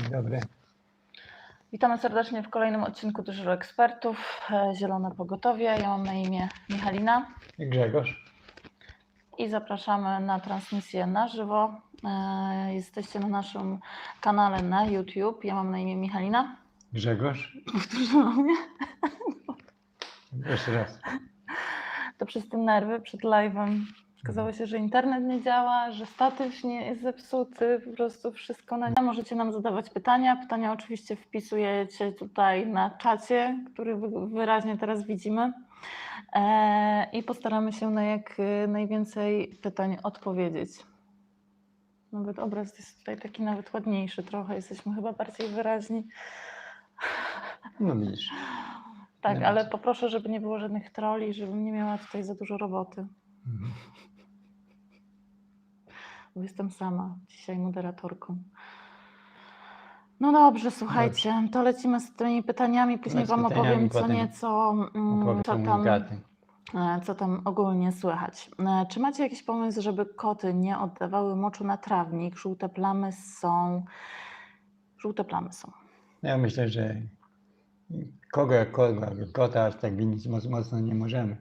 Dzień dobry. Witamy serdecznie w kolejnym odcinku Dyżuru Ekspertów. e, Zielone Pogotowie. Ja mam na imię Michalina I Grzegorz. i zapraszamy na transmisję na żywo. E, Jesteście na naszym kanale na YouTube. Ja mam na imię Michalina. Grzegorz. Powtórzyło mnie. Jeszcze raz. To przez te nerwy przed live'em okazało się, że internet nie działa, że statyw nie jest zepsuty, po prostu wszystko na Możecie nam zadawać pytania. Pytania oczywiście wpisujecie tutaj na czacie, który wy- wyraźnie teraz widzimy. E, I postaramy się na jak y, najwięcej pytań odpowiedzieć. Nawet obraz jest tutaj taki nawet ładniejszy trochę, jesteśmy chyba bardziej wyraźni. No widzisz. Tak, Nie ale poproszę, żeby nie było żadnych troli, żebym nie miała tutaj za dużo roboty. Mhm. Bo jestem sama dzisiaj moderatorką. No dobrze, słuchajcie, to lecimy z tymi pytaniami, później Wam opowiem co nieco, mm, co tam, e, co tam ogólnie słychać. E, Czy macie jakiś pomysł, żeby koty nie oddawały moczu na trawnik? Żółte plamy są... Żółte plamy są. No Ja myślę, że kogo jak kogo, kota aż tak winić moc- mocno nie możemy.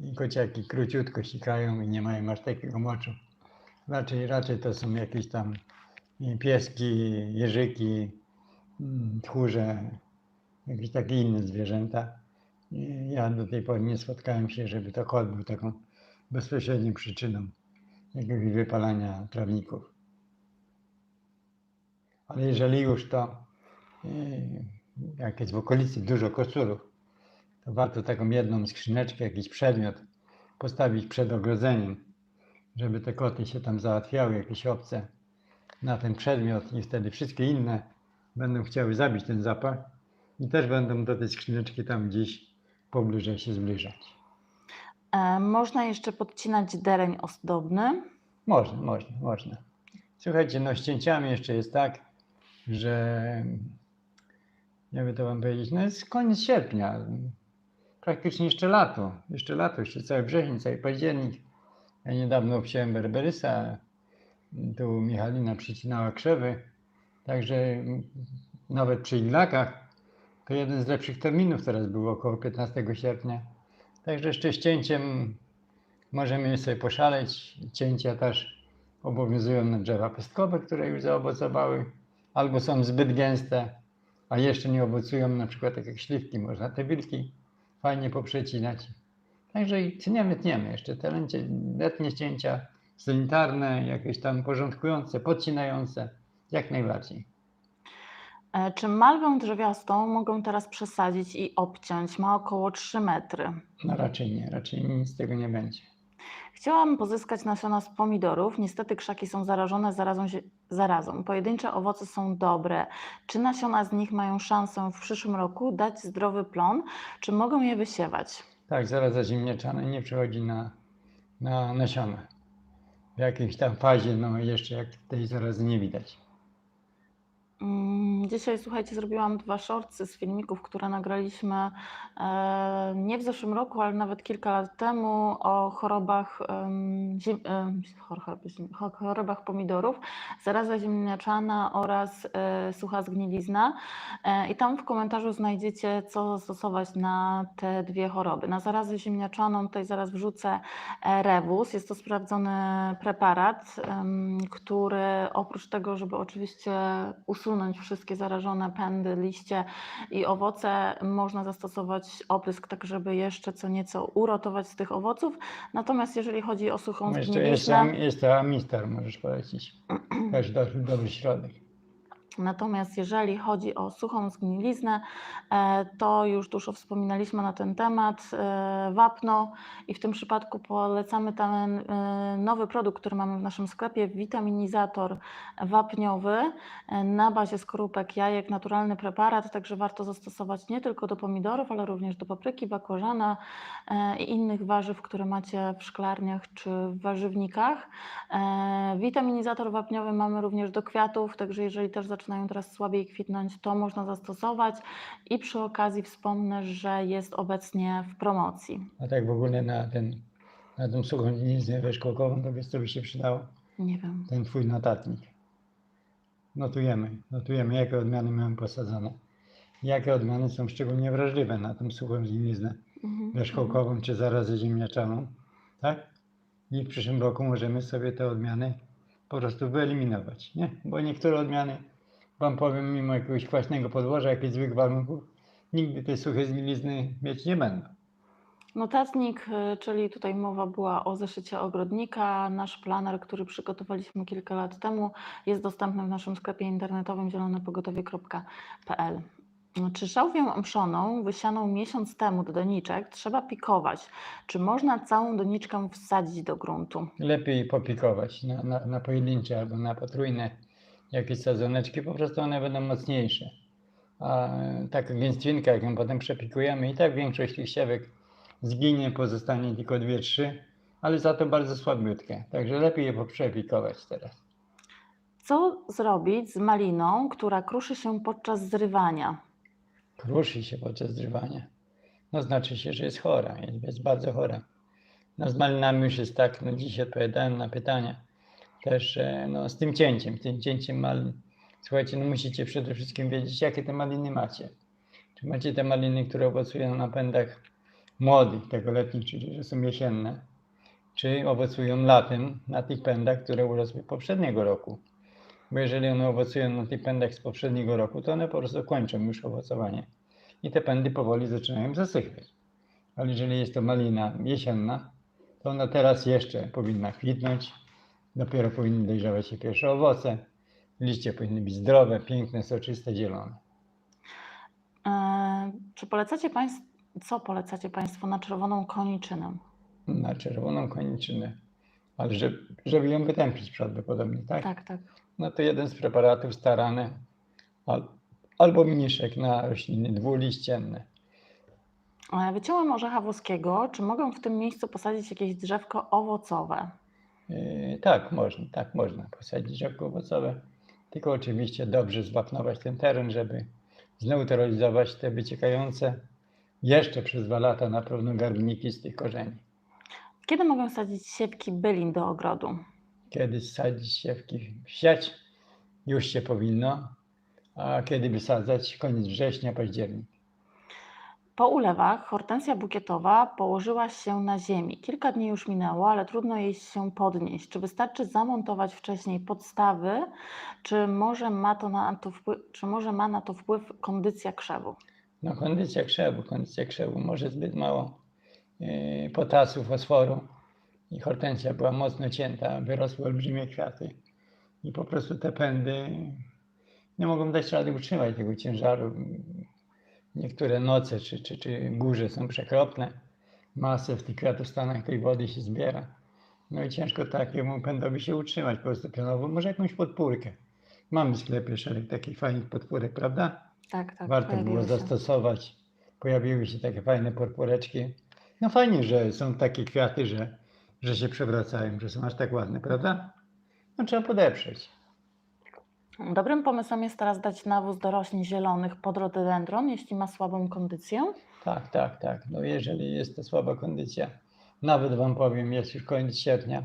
I kociaki króciutko sikają i nie mają aż takiego moczu. Raczej, raczej to są jakieś tam pieski, jeżyki, mm, tchórze, jakieś takie inne zwierzęta. Ja do tej pory nie spotkałem się, żeby to kot był taką bezpośrednią przyczyną jakiegoś wypalania trawników. Ale jeżeli już to yy, jak jest w okolicy dużo kocurów, to warto taką jedną skrzyneczkę, jakiś przedmiot postawić przed ogrodzeniem, żeby te koty się tam załatwiały, jakieś obce na ten przedmiot i wtedy wszystkie inne będą chciały zabić ten zapach i też będą do tej skrzyneczki tam gdzieś pobliżej się zbliżać. E, Można jeszcze podcinać dereń ozdobny. Można, można, można. Słuchajcie, no z cięciami jeszcze jest tak, że jakby to wam powiedzieć, no jest koniec sierpnia, praktycznie jeszcze lato, jeszcze lato, jeszcze cały wrzesień, cały październik. Ja niedawno obciąłem berberysa, tu Michalina przycinała krzewy, także nawet przy Idlakach to jeden z lepszych terminów teraz był około 15 sierpnia. Także jeszcze z cięciem możemy sobie poszaleć. Cięcia też obowiązują na drzewa pestkowe, które już zaowocowały, albo są zbyt gęste, a jeszcze nie owocują, na przykład tak jak śliwki, można te wilki fajnie poprzecinać. Także i tniemy, tniemy jeszcze te lęcie, letnie cięcia, sanitarne, jakieś tam porządkujące, podcinające, jak najbardziej. E, Czy malwę drzewiastą mogą teraz przesadzić i obciąć? Ma około 3 metry. No raczej nie, raczej nic z tego nie będzie. Chciałam pozyskać nasiona z pomidorów. Niestety krzaki są zarażone zarazą. zarazą. Pojedyncze owoce są dobre. Czy nasiona z nich mają szansę w przyszłym roku dać zdrowy plon? Czy mogą je wysiewać? Tak, zaraza ziemniaczana nie przechodzi na, na nasiona. W jakiejś tam fazie, no jeszcze jak tej zarazy nie widać. Mm, Dzisiaj, słuchajcie, zrobiłam dwa shortsy z filmików, które nagraliśmy e, nie w zeszłym roku, ale nawet kilka lat temu o chorobach, chorobach pomidorów, zaraza ziemniaczana oraz e, sucha zgnilizna. E, I tam w komentarzu znajdziecie, co stosować na te dwie choroby. Na zarazę ziemniaczaną tutaj zaraz wrzucę Rewus. Jest to sprawdzony preparat, który oprócz tego, żeby oczywiście usunąć wszystkie zarażone pędy, liście i owoce, można zastosować oprysk, tak żeby jeszcze co nieco uratować z tych owoców. Natomiast jeżeli chodzi o suchą Jeszcze, zgniliznę, jeszcze jest to Amistar, możesz polecić. Też dobry, dobry środek. Natomiast jeżeli chodzi o suchą zgniliznę, e, to już dużo wspominaliśmy na ten temat, e, wapno. I w tym przypadku polecamy ten e, nowy produkt, który mamy w naszym sklepie, witaminizator wapniowy na bazie skorupek jajek, naturalny preparat, także warto zastosować nie tylko do pomidorów, ale również do papryki, bakłażana i innych warzyw, które macie w szklarniach czy w warzywnikach. Witaminizator wapniowy mamy również do kwiatów, także jeżeli też zaczynają teraz słabiej kwitnąć, to można zastosować. I przy okazji wspomnę, że jest obecnie w promocji. A tak w ogóle na ten, na tą suchą liniznę weszkokową, to wiesz co by się przydało? Nie wiem. Ten twój notatnik. notujemy, notujemy jakie odmiany mamy posadzone. Jakie odmiany są szczególnie wrażliwe na tą suchą zgniznę Mhm. wierzchołkową czy zarazę ziemniaczaną, tak? I w przyszłym roku możemy sobie te odmiany po prostu wyeliminować, nie? Bo niektóre odmiany, wam powiem, mimo jakiegoś kwaśnego podłoża, jakichś złych warunków, nigdy tej suchej zgnilizny mieć nie będą. Notatnik, y, czyli tutaj mowa była o zeszycie ogrodnika. Nasz planer, który przygotowaliśmy kilka lat temu, jest dostępny w naszym sklepie internetowym zielonepogotowie.pl. Czy szałwię mszoną, wysianą miesiąc temu do doniczek, trzeba pikować? Czy można całą doniczkę wsadzić do gruntu? Lepiej popikować na, na, na pojedyncze albo na potrójne jakieś sadzoneczki, po prostu one będą mocniejsze. A taka gęstwinka, jak ją potem przepikujemy, i tak większość tych siewek zginie, pozostanie tylko dwie, trzy, ale za to bardzo słabiutkie. Także lepiej je poprzepikować teraz. Co zrobić z maliną, która kruszy się podczas zrywania? Kruszy się podczas zrywania. No znaczy się, że jest chora, jest, bardzo chora. No z malinami już jest tak, no dziś odpowiadałem na pytania. Też e, no, z tym cięciem, tym cięciem malin. Słuchajcie, no musicie przede wszystkim wiedzieć, jakie te maliny macie. Czy macie te maliny, które owocują na pędach młodych, tegoletnich, czyli że są jesienne, czy owocują latem na tych pędach, które urosły poprzedniego roku. Bo jeżeli one owocują na tych pędach z poprzedniego roku, to one po prostu kończą już owocowanie. I te pędy powoli zaczynają zasychać. Ale jeżeli jest to malina jesienna, to ona teraz jeszcze powinna kwitnąć. Dopiero powinny dojrzewać się pierwsze owoce. Liście powinny być zdrowe, piękne, soczyste, zielone. E, Czy polecacie państwo, co polecacie Państwo na czerwoną koniczynę? Na czerwoną koniczynę. Ale żeby, żeby ją wytępić prawdopodobnie, tak? Tak, tak. No to jeden z preparatów starany al, albo mniszek na rośliny dwuliścienne. E, Wyciąłem orzecha włoskiego. Czy mogę w tym miejscu posadzić jakieś drzewko owocowe? Yy, tak, można, tak, można posadzić drzewko owocowe. Tylko oczywiście dobrze zwapnować ten teren, żeby zneutralizować te wyciekające jeszcze przez dwa lata na pewno garbniki z tych korzeni. Kiedy mogę sadzić siewki bylin do ogrodu? Kiedy sadzić siewki, siać już się powinno, a kiedy wysadzać? Koniec września, październik. Po ulewach hortensja bukietowa położyła się na ziemi. Kilka dni już minęło, ale trudno jej się podnieść. Czy wystarczy zamontować wcześniej podstawy, czy może ma, to na to wpływ, czy może ma na to wpływ kondycja krzewu? No kondycja krzewu, kondycja krzewu, może zbyt mało yy, potasu, fosforu i hortensja była mocno cięta, wyrosły olbrzymie kwiaty i po prostu te pędy nie mogą dać rady utrzymać tego ciężaru. Niektóre noce czy, czy, czy burze są przekropne, masę w tych kwiatostanach tej wody się zbiera. No i ciężko takiemu pędowi się utrzymać po prostu pionowo, może jakąś podpórkę. Mamy w sklepie szereg takich fajnych podpórek, prawda? Tak, tak. Warto było się. zastosować. Pojawiły się takie fajne porporeczki. No fajnie, że są takie kwiaty, że, że się przewracają, że są aż tak ładne, prawda? No trzeba podeprzeć. Dobrym pomysłem jest teraz dać nawóz do roślin zielonych pod rododendron, jeśli ma słabą kondycję. Tak, tak, tak. No jeżeli jest to słaba kondycja, nawet Wam powiem, jest już koniec sierpnia,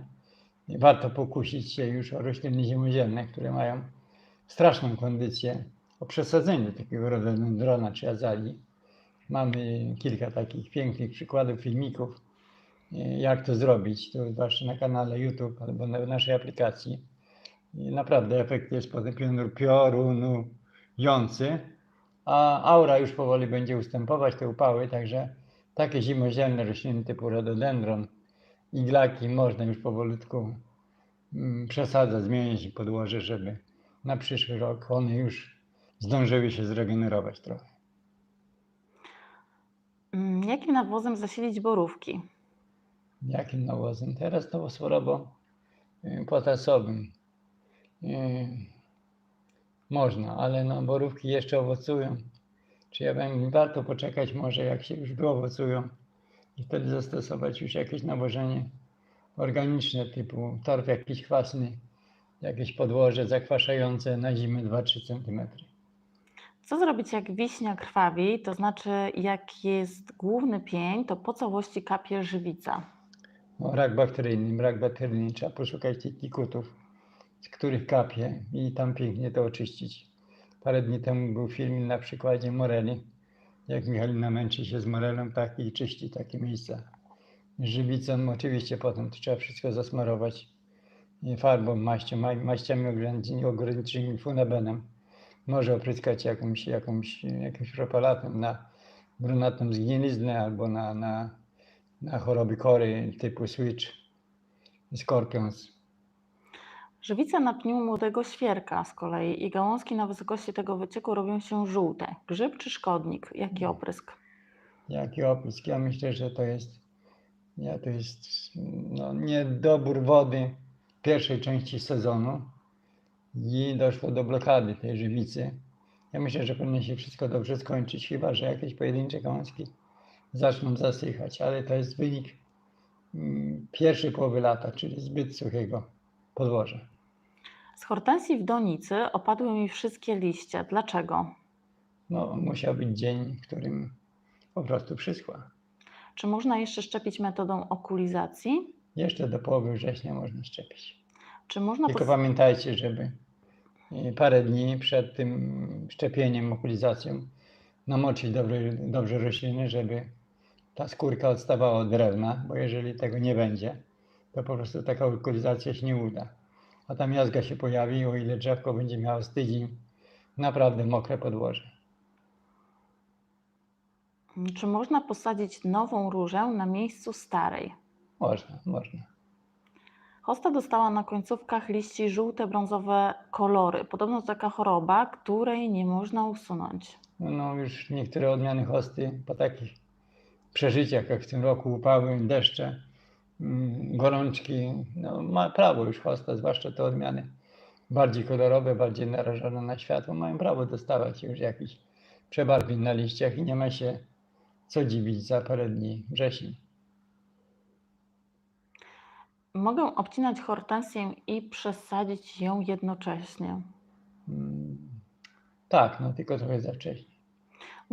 warto pokusić się już o rośliny zimoziemne, które mają straszną kondycję o przesadzeniu takiego rododendrona czy azalii. Mamy kilka takich pięknych przykładów, filmików, jak to zrobić, to zwłaszcza na kanale YouTube albo na naszej aplikacji. I naprawdę efekt jest piorunujący, a aura już powoli będzie ustępować, te upały, także takie zimoziemne rośliny typu rododendron, iglaki można już powolutku mm, przesadzać, zmieniać ich podłoże, żeby na przyszły rok one już zdążyły się zregenerować trochę. Mm, Jakim nawozem zasilić borówki? Jakim nawozem? Teraz nowosłorobo y, potasowym. Y, Można, ale no, borówki jeszcze owocują. Czy ja bym warto poczekać może jak się już wyowocują i wtedy zastosować już jakieś nawożenie organiczne typu torf jakiś kwasny, jakieś podłoże zakwaszające na zimę 2-3 cm. Co zrobić, jak wiśnia krwawi, to znaczy jak jest główny pień, to po całości kapie żywica? No, rak bakteryjny, brak bakteryjny, trzeba poszukać tych kikutów. Z których kapie i tam pięknie to oczyścić. Parę dni temu był film na przykładzie moreli, jak Michalina męczy się z morelą tak i czyści takie miejsca. Żywicą oczywiście potem to trzeba wszystko zasmarować i farbą, maścią, ma- maściami ograniczymi funabenem. Może opryskać jakąś, jakąś, jakimś propalatem na brunatną zgniliznę albo na, na, na choroby kory typu switch, scorpions. Żywica na pniu młodego świerka z kolei i gałązki na wysokości tego wycieku robią się żółte. Grzyb czy szkodnik? Jaki oprysk? Jaki oprysk? Ja myślę, że to jest, ja to jest no, niedobór wody pierwszej części sezonu i doszło do blokady tej żywicy. Ja myślę, że powinno się wszystko dobrze skończyć, chyba że jakieś pojedyncze gałązki zaczną zasychać, ale to jest wynik mm, pierwszej połowy lata, czyli zbyt suchego podłoża. Z hortensji w donicy opadły mi wszystkie liście. Dlaczego? No, musiał być dzień, w którym po prostu przyschła. Czy można jeszcze szczepić metodą okulizacji? Jeszcze do połowy września można szczepić. Czy można Tylko pamiętajcie, żeby e, parę dni przed tym szczepieniem, okulizacją namoczyć dobrze, dobrze rośliny, żeby ta skórka odstawała od drewna, bo jeżeli tego nie będzie, to po prostu taka okulizacja się nie uda. A ta miazga się pojawi, o ile drzewko będzie miało z tydzień naprawdę mokre podłoże. Czy można posadzić nową różę na miejscu starej? Można, można. Hosta dostała na końcówkach liści żółte, brązowe kolory. Podobno to taka choroba, której nie można usunąć. No już niektóre odmiany hosty po takich przeżyciach, jak w tym roku upały, deszcze, gorączki, no ma prawo już hosta, zwłaszcza te odmiany bardziej kolorowe, bardziej narażone na światło, mają prawo dostawać już jakiś przebarwień na liściach i nie ma się co dziwić za parę dni wrzesień. Mogę obcinać hortensję i przesadzić ją jednocześnie. Mm, Tak, no tylko trochę za wcześnie.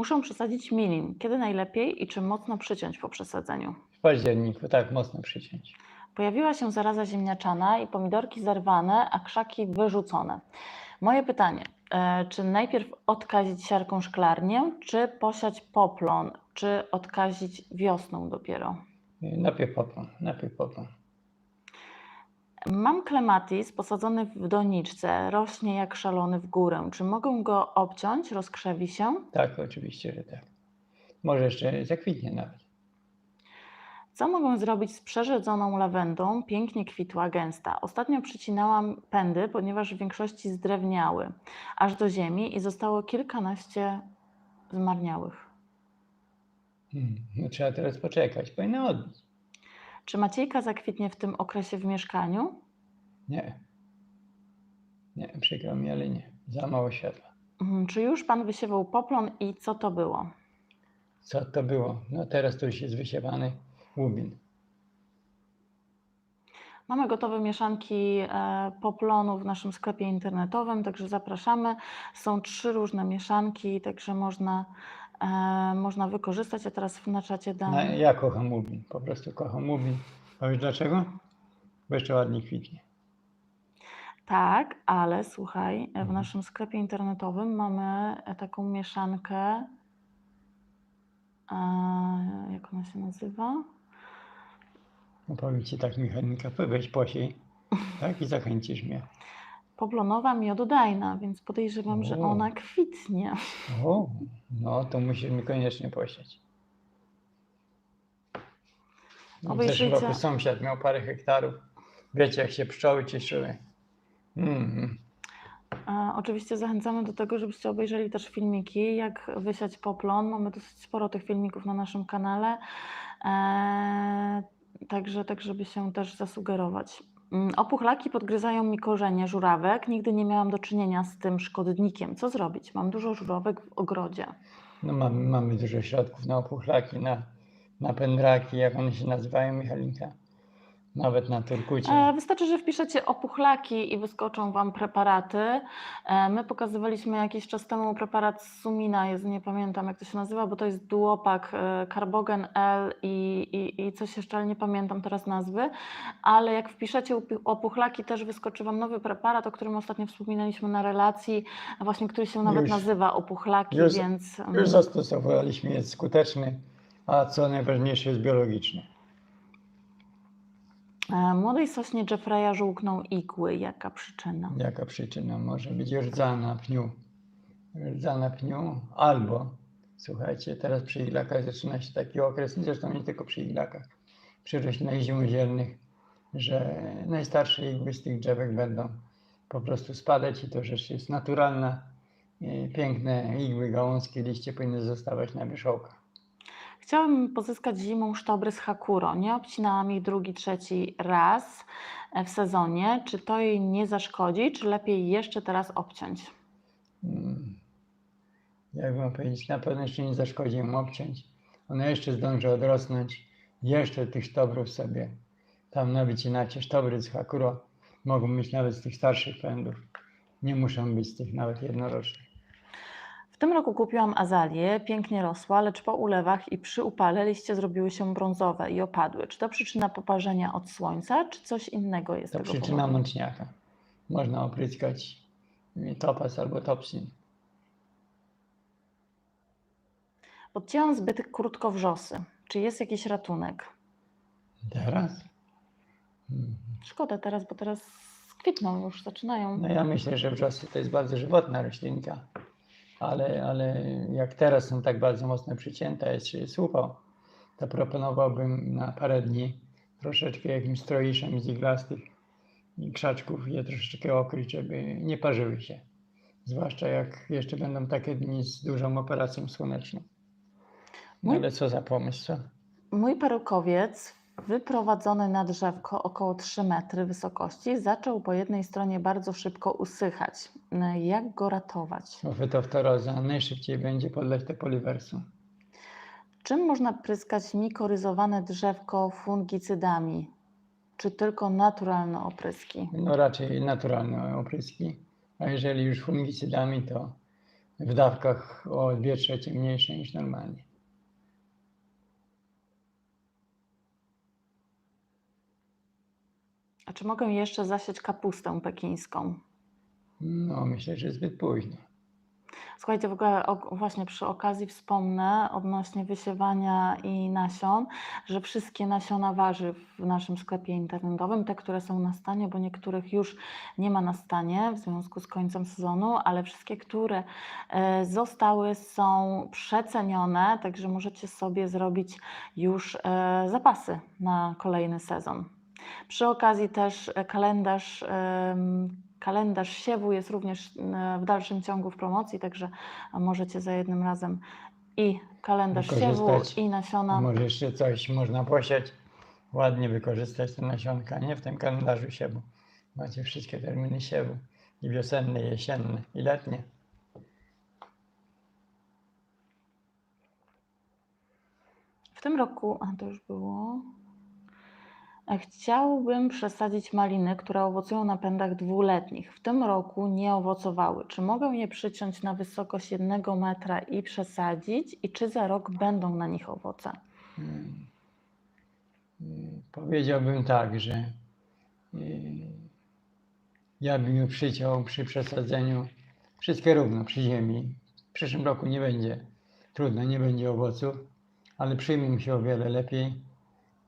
Muszę przesadzić milim. Kiedy najlepiej i czy mocno przyciąć po przesadzeniu? W październiku tak mocno przyciąć. Pojawiła się zaraza ziemniaczana i pomidorki zerwane, a krzaki wyrzucone. Moje pytanie, e, czy najpierw odkazić siarką szklarnię, czy posiać poplon, czy odkazić wiosną dopiero? Najpierw poplon, najpierw poplon. Mam klematis posadzony w doniczce, rośnie jak szalony w górę. Czy mogę go obciąć, rozkrzewi się? Tak, oczywiście, że tak. Może jeszcze zakwitnie nawet. Co mogę zrobić z przerzedzoną lawendą? Pięknie kwitła gęsta. Ostatnio przycinałam pędy, ponieważ w większości zdrewniały aż do ziemi i zostało kilkanaście zmarniałych. Hmm, No trzeba teraz poczekać, powinna odbić. Czy maciejka zakwitnie w tym okresie w mieszkaniu? Nie. Nie, przykro mi, ale nie. Za mało światła. Mhm, Czy już pan wysiewał poplon i co to było? Co to było? No teraz to już jest wysiewany łubin. Mamy gotowe mieszanki e, poplonu w naszym sklepie internetowym, także zapraszamy. Są trzy różne mieszanki, także można, można wykorzystać. Ja teraz na czacie dam. No, ja kocham łubin, po prostu kocham łubin. A wiesz dlaczego? Bo jeszcze ładnie kwitnie. Tak, ale słuchaj, w Mhm. naszym sklepie internetowym mamy e, taką mieszankę. e, Jak ona się nazywa? No powiem Ci tak, Michalinka, weź posiej, tak? I zachęcisz mnie. Poplonowa miododajna, więc podejrzewam, że ona kwitnie. O, no to musisz mi koniecznie posieć. No, w zeszłym Obejrzyjcie- roku sąsiad miał parę hektarów. Wiecie, jak się pszczoły cieszyły. Mm. E, Oczywiście zachęcamy do tego, żebyście obejrzeli też filmiki, jak wysiać poplon. Mamy dosyć sporo tych filmików na naszym kanale, e, także tak, żeby się też zasugerować. Mm, Opuchlaki podgryzają mi korzenie żurawek. Nigdy nie miałam do czynienia z tym szkodnikiem. Co zrobić? Mam dużo żurawek w ogrodzie. No mamy, mamy dużo środków na opuchlaki, na, na pędraki, jak one się nazywają, Michalinka. Nawet na Turkucie. E, Wystarczy, że wpiszecie opuchlaki i wyskoczą Wam preparaty. E, My pokazywaliśmy jakiś czas temu preparat Sumina, jest, nie pamiętam jak to się nazywa, bo to jest duopak e, Carbogen L i, i, i coś jeszcze, ale nie pamiętam teraz nazwy. Ale jak wpiszecie opuchlaki, też wyskoczy Wam nowy preparat, o którym ostatnio wspominaliśmy na relacji, właśnie który się nawet Już- nazywa opuchlaki, już- więc... mm, Już zastosowaliśmy, jest skuteczny, a co najważniejsze jest biologiczny. E, Młodej sośnie Jeffreya żółkną igły. Jaka przyczyna? Jaka przyczyna może być rdza na pniu? Rdza na pniu albo, słuchajcie, teraz przy iglakach zaczyna się taki okres, zresztą nie tylko przy iglakach, przy roślinach zimozielnych, że najstarsze igły z tych drzewek będą po prostu spadać i to rzecz jest naturalna. I Piękne igły, gałązki, liście powinny zostawać na wierzchołkach. Chciałabym pozyskać zimą sztobry z Hakuro. Nie obcinałam ich drugi, trzeci raz e, w sezonie. Czy to jej nie zaszkodzi, czy lepiej jeszcze teraz obciąć? Mm. Jak mam powiedzieć, na pewno jeszcze nie zaszkodzi im obciąć. Ona jeszcze zdąży odrosnąć, jeszcze tych sztobrów sobie tam nawycinacie. Sztobry z Hakuro mogą być nawet z tych starszych pędów. Nie muszą być z tych nawet jednorocznych. W tym roku kupiłam azalię, pięknie rosła, lecz po ulewach i przy upale liście zrobiły się brązowe i opadły. Czy to przyczyna poparzenia od słońca, czy coś innego jest To tego przyczyna powodu? mączniaka. Można opryskać topas albo topsin. Podcięłam zbyt krótko wrzosy. Czy jest jakiś ratunek? Teraz? Mm. Szkoda teraz, bo teraz kwitną już, zaczynają. No ja myślę, że wrzosy to jest bardzo żywotna roślinka, ale, ale jak teraz są tak bardzo mocno przycięte, jest się słupał, to proponowałbym na parę dni troszeczkę jakimś stroiszem z iglastych krzaczków je troszeczkę okryć, żeby nie parzyły się. Zwłaszcza jak jeszcze będą takie dni z dużą operacją słoneczną. No ale co za pomysł, co? Mój perukowiec, wyprowadzony na drzewko około 3 metry wysokości, zaczął po jednej stronie bardzo szybko usychać. Jak go ratować? Fytoftoraza najszybciej będzie podleć te poliwersum. Czym można pryskać mikoryzowane drzewko fungicydami? Czy tylko naturalne opryski? No raczej naturalne opryski, a jeżeli już fungicydami, to w dawkach o 2 trzecie mniejsze niż normalnie. A czy mogę jeszcze zasiać kapustę pekińską? No myślę, że zbyt późno. Słuchajcie, w ogóle o, właśnie przy okazji wspomnę odnośnie wysiewania i nasion, że wszystkie nasiona warzyw w naszym sklepie internetowym, te, które są na stanie, bo niektórych już nie ma na stanie w związku z końcem sezonu, ale wszystkie, które e, zostały, są przecenione, także możecie sobie zrobić już e, zapasy na kolejny sezon. Przy okazji też e, kalendarz, kalendarz siewu jest również e, w dalszym ciągu w promocji, także możecie za jednym razem i kalendarz siewu, i nasiona. Może jeszcze coś można posiać, ładnie wykorzystać te nasionka, nie? W tym kalendarzu siewu. Macie wszystkie terminy siewu. I wiosenne, i jesienne, i letnie. W tym roku, a to już było. Chciałbym przesadzić maliny, które owocują na pędach dwuletnich. W tym roku nie owocowały. Czy mogę je przyciąć na wysokość jednego metra i przesadzić? I czy za rok będą na nich owoce? Mm. Mm, Powiedziałbym tak, że y, ja bym ją przyciął przy przesadzeniu wszystkie równo przy ziemi. W przyszłym roku nie będzie trudno, nie będzie owoców, ale przyjmą się o wiele lepiej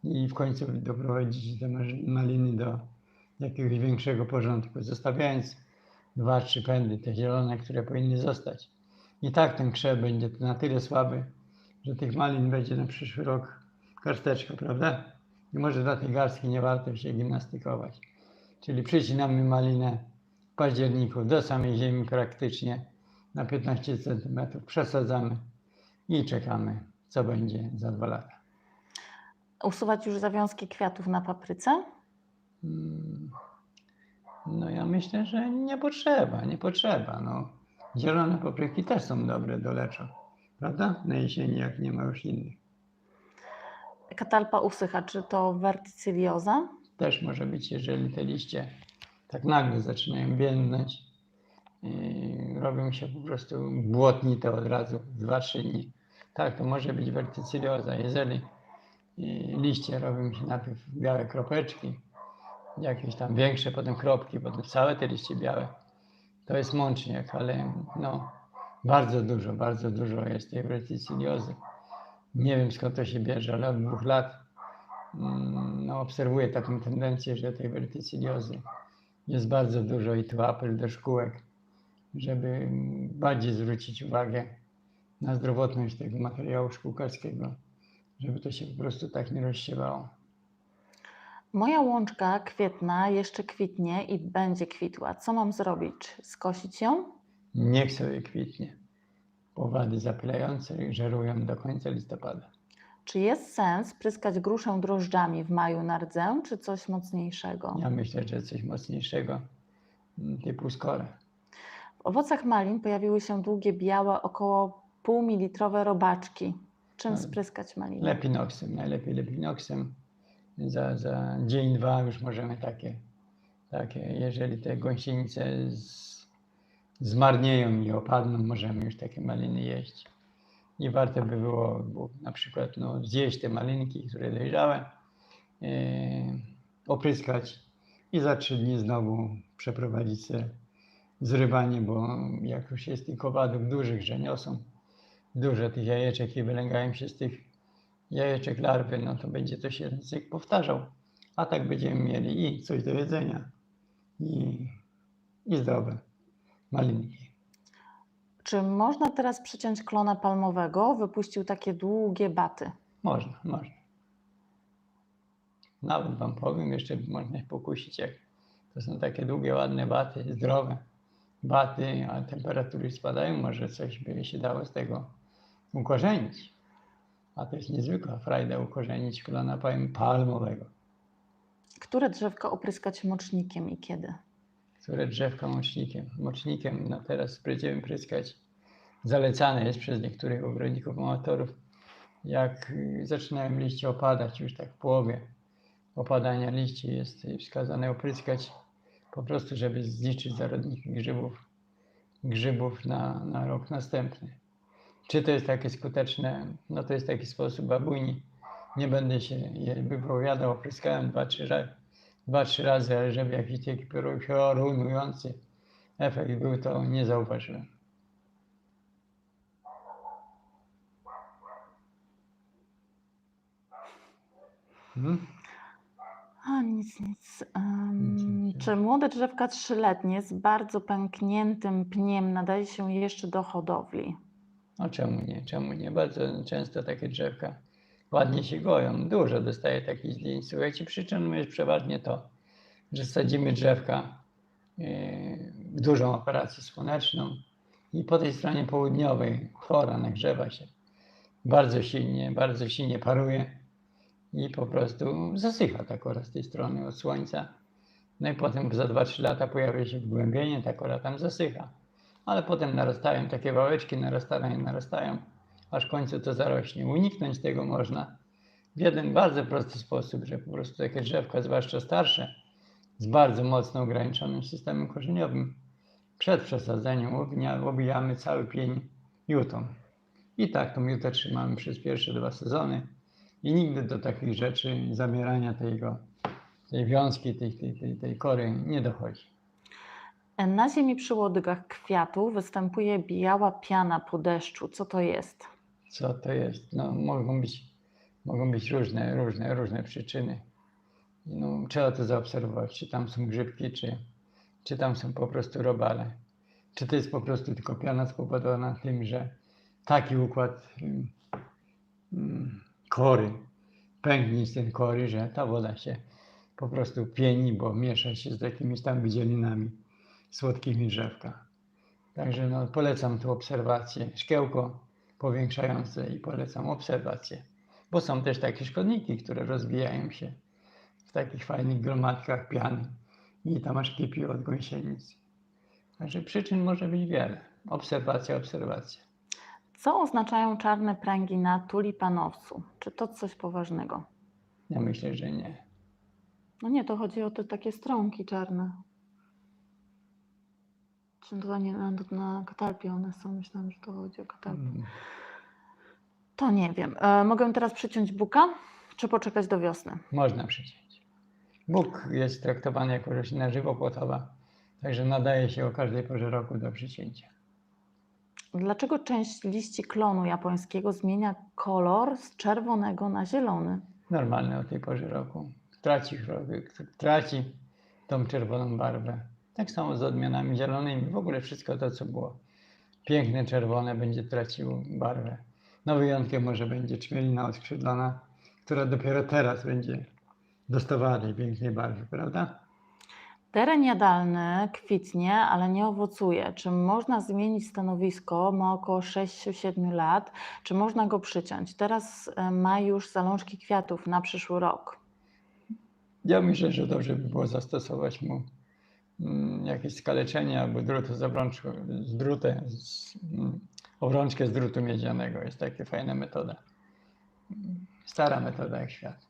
i w końcu doprowadzić te maliny do jakiegoś większego porządku, zostawiając dwa, trzy pędy, te zielone, które powinny zostać. I tak ten krzew będzie na tyle słaby, że tych malin będzie na przyszły rok garsteczka, prawda? I może dla tej garstki nie warto się gimnastykować. Czyli przycinamy malinę w październiku do samej ziemi praktycznie na 15 cm, przesadzamy i czekamy, co będzie za dwa lata. Usuwać już zawiązki kwiatów na papryce? Mm, No ja myślę, że nie potrzeba, nie potrzeba. No, zielone papryki też są dobre do leczu, prawda? Na jesieni, jak nie ma już innych. Katalpa usycha, czy to wertycylioza? też może być, jeżeli te liście tak nagle zaczynają więdnąć, robią się po prostu błotnite od razu, 2-3 dni. Tak, to może być wertycylioza. Jeżeli y, liście robią się najpierw białe kropeczki, jakieś tam większe, potem kropki, potem całe te liście białe, to jest mączniak, ale no, bardzo dużo, bardzo dużo jest tej wertycyliozy. Nie wiem skąd to się bierze, ale od dwóch lat mm, no, obserwuję taką tendencję, że tej wertycyliozy jest bardzo dużo i tu apel do szkółek, żeby bardziej zwrócić uwagę na zdrowotność tego materiału szkółkarskiego, żeby to się po prostu tak nie rozsiewało. Moja łączka kwietna jeszcze kwitnie i będzie kwitła. Co mam zrobić? Skosić ją? Niech sobie kwitnie. Powady zapylające żerują do końca listopada. Czy jest sens pryskać gruszę drożdżami w maju na rdzę, czy coś mocniejszego? Ja myślę, że coś mocniejszego typu skorę. W owocach malin pojawiły się długie, białe, około pół mililitrowe robaczki. Czym Ale- spryskać maliny? Lepinoksem, najlepiej lepinoksem. Za, za dzień, dwa już możemy takie, takie jeżeli te gąsienice z, zmarnieją i opadną, możemy już takie maliny jeść. I warto by było, było na przykład no, zjeść te malinki, które dojrzałe, e, opryskać i za trzy dni znowu przeprowadzić se zrywanie, bo jak już jest tych owadów dużych, że niosą dużo tych jajeczek i wylęgają się z tych jajeczek larwy, no to będzie to się cykl powtarzał. A tak będziemy mieli i coś do jedzenia, i, i zdrowe malinki. Czy można teraz przyciąć klona palmowego? Wypuścił takie długie baty. Można, można. Nawet wam powiem, jeszcze można się pokusić, jak to są takie długie, ładne baty, zdrowe baty, a temperatury spadają, może coś by się dało z tego ukorzenić. A to jest niezwykła frajda ukorzenić klona palmowego. Które drzewko opryskać mocznikiem i kiedy? które drzewka mocznikiem. Mocznikiem no teraz będziemy pryskać. Zalecane jest przez niektórych ogrodników amatorów, jak y, zaczynają liście opadać, już tak w połowie opadania liści jest y, wskazane opryskać po prostu, żeby zliczyć zarodniki grzybów, grzybów na, na rok następny. Czy to jest takie skuteczne? No to jest taki sposób babuni. Nie będę się wypowiadał, opryskałem dwa, trzy razy dwa, trzy razy, ale żeby jakiś taki piorunujący efekt był, to nie zauważyłem. Hmm? A nic, nic. Nic. czy młode drzewka trzyletnie z bardzo pękniętym pniem nadaje się jeszcze do hodowli? No czemu nie, czemu nie? Bardzo często takie drzewka ładnie się goją. Dużo dostaję takich zdjęć. Słuchajcie, przyczyną jest przeważnie to, że sadzimy drzewka yy, w dużą operację słoneczną i po tej stronie południowej flora nagrzewa się bardzo silnie, bardzo silnie paruje i po prostu zasycha ta kora z tej strony od słońca. No i potem za 2-3 lata pojawia się wgłębienie, ta kora tam zasycha. Ale potem narastają takie wałeczki, narastają, narastają, aż w końcu to zarośnie. Uniknąć tego można w jeden bardzo prosty sposób, że po prostu takie drzewka, zwłaszcza starsze, z bardzo mocno ograniczonym systemem korzeniowym, przed przesadzeniem obija- obijamy cały pień jutą. I tak tą jutę trzymamy przez pierwsze dwa sezony i nigdy do takich rzeczy, zabierania tego, tej wiązki, tej, tej, tej, tej kory nie dochodzi. Na ziemi przy łodygach kwiatu występuje biała piana po deszczu. Co to jest? co to jest. No, mogą być, mogą być różne, różne, różne przyczyny. No, trzeba to zaobserwować, czy tam są grzybki, czy, czy tam są po prostu robale. Czy to jest po prostu tylko piana spowodowana tym, że taki układ ym, ym, kory, pęknić ten kory, że ta woda się po prostu pieni, bo miesza się z jakimiś tam wydzielinami słodkimi drzewka. Także no, polecam tu obserwację. Szkiełko powiększające i polecam obserwację. Bo są też takie szkodniki, które rozwijają się w takich fajnych gromadkach piany i tam aż kipi od gąsienic. Także przyczyn może być wiele. Obserwacja, obserwacja. Co oznaczają czarne pręgi na tulipanowcu? Czy to coś poważnego? Ja myślę, że nie. No nie, to chodzi o te takie strąki czarne. Nie na, na katalpie one są? Myślałam, że to chodzi o katalpę. Mm, To nie wiem. E, mogę teraz przyciąć buka, czy poczekać do wiosny? Można przyciąć. Bóg jest traktowany jako roślina żywopłotowa, także nadaje się o każdej porze roku do przycięcia. Dlaczego część liści klonu japońskiego zmienia kolor z czerwonego na zielony? Normalne o tej porze roku. Traci, traci tą czerwoną barwę. Tak samo z odmianami zielonymi. W ogóle wszystko to, co było piękne, czerwone, będzie traciło barwę. No wyjątkiem może będzie czmielina oskrzydlona, która dopiero teraz będzie dostawała tej pięknej barwy, prawda? Teren jadalny kwitnie, ale nie owocuje. Czy można zmienić stanowisko? Ma około 6-7 lat. Czy można go przyciąć? Teraz e, ma już zalążki kwiatów na przyszły rok. Ja myślę, że dobrze by było zastosować mu jakieś skaleczenie albo drutu z obrączką, z drutem, z, mm, obrączkę z drutu miedzianego. Jest taka fajna metoda. Mm, Stara metoda jak świat.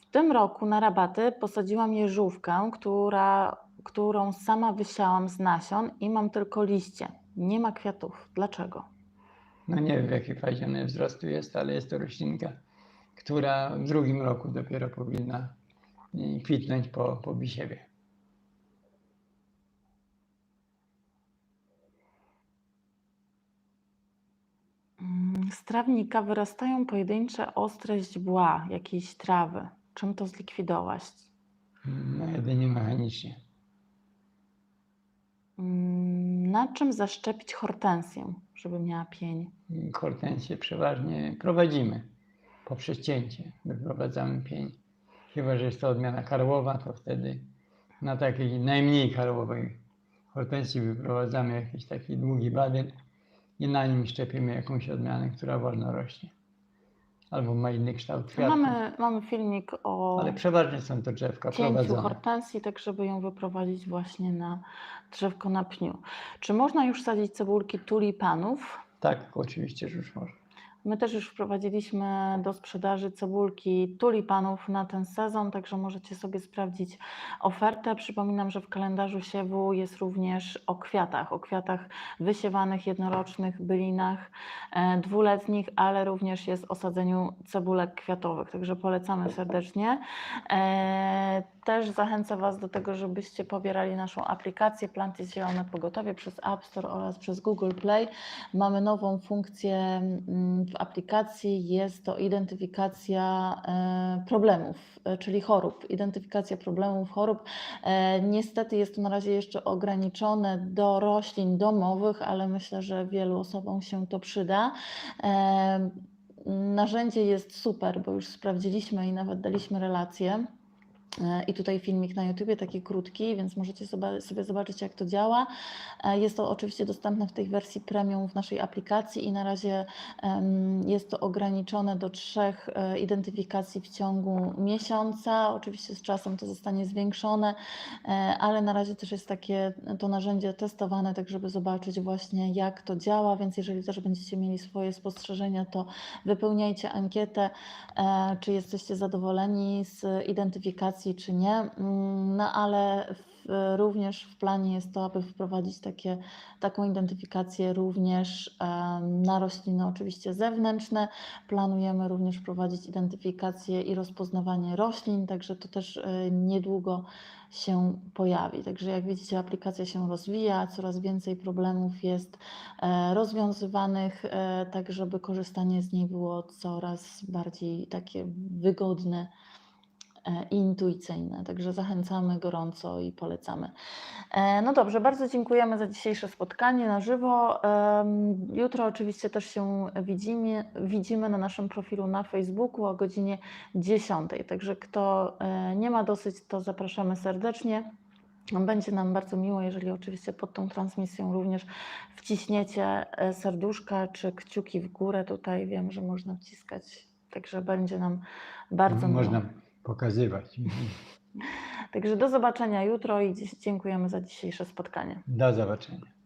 W tym roku na rabaty posadziłam jeżówkę, która, którą sama wysiałam z nasion i mam tylko liście. Nie ma kwiatów. Dlaczego? No nie wiem w jakiej fazie ona wzrostu jest, ale jest to roślinka, która w drugim roku dopiero powinna mm, kwitnąć po, po bisiewie. Mm, Z trawnika wyrastają pojedyncze ostre źdźbła jakiejś trawy. Czym to zlikwidować? No jedynie mechanicznie. Mm, Na czym zaszczepić hortensję, żeby miała pień? Hortensję przeważnie prowadzimy poprzez cięcie. Wyprowadzamy pień. Chyba, że jest to odmiana karłowa, to wtedy na takiej najmniej karłowej hortensji wyprowadzamy jakiś taki długi badyl i na nim szczepimy jakąś odmianę, która wolno rośnie. Albo ma inny kształt kwiatku. Mamy, mamy filmik o Ale przeważnie są to drzewka cięciu hortensji, tak żeby ją wyprowadzić właśnie na drzewko na pniu. Czy można już sadzić cebulki tulipanów? Tak, oczywiście, że już można. My też już wprowadziliśmy do sprzedaży cebulki tulipanów na ten sezon, także możecie sobie sprawdzić ofertę. Przypominam, że w kalendarzu siewu jest również o kwiatach, o kwiatach wysiewanych, jednorocznych, bylinach e, dwuletnich, ale również jest o sadzeniu cebulek kwiatowych, także polecamy serdecznie. Też zachęcam Was do tego, żebyście pobierali naszą aplikację Planty Zielone Pogotowie przez App Store oraz przez Google Play. Mamy nową funkcję mm, w aplikacji, jest to identyfikacja e, problemów, e, czyli chorób. Identyfikacja problemów, chorób. E, Niestety jest to na razie jeszcze ograniczone do roślin domowych, ale myślę, że wielu osobom się to przyda. Narzędzie jest super, bo już sprawdziliśmy i nawet daliśmy relację. E, I tutaj filmik na YouTubie, taki krótki, więc możecie sobie, zobaczyć, jak to działa. E, Jest to oczywiście dostępne w tej wersji premium w naszej aplikacji i na razie jest to ograniczone do trzech e, identyfikacji w ciągu miesiąca. Oczywiście z czasem to zostanie zwiększone, ale na razie też jest takie to narzędzie testowane, tak żeby zobaczyć właśnie, jak to działa. Więc jeżeli też będziecie mieli swoje spostrzeżenia, to wypełniajcie ankietę, czy jesteście zadowoleni z identyfikacji, czy nie. Mm, No ale w, również w planie jest to, aby wprowadzić takie, taką identyfikację również na rośliny oczywiście zewnętrzne. Planujemy również wprowadzić identyfikację i rozpoznawanie roślin, także to też e, niedługo się pojawi. Także jak widzicie, aplikacja się rozwija, coraz więcej problemów jest e, rozwiązywanych, e, tak żeby korzystanie z niej było coraz bardziej takie wygodne i intuicyjne. Także zachęcamy gorąco i polecamy. E, No dobrze, bardzo dziękujemy za dzisiejsze spotkanie na żywo. Jutro oczywiście też się widzimy, widzimy na naszym profilu na Facebooku o godzinie 10. Także kto e, nie ma dosyć, to zapraszamy serdecznie. Będzie nam bardzo miło, jeżeli oczywiście pod tą transmisją również wciśniecie e, serduszka czy kciuki w górę. Tutaj wiem, że można wciskać, także będzie nam bardzo miło. Pokazywać. Także do zobaczenia jutro i dziś dziękujemy za dzisiejsze spotkanie. Do zobaczenia.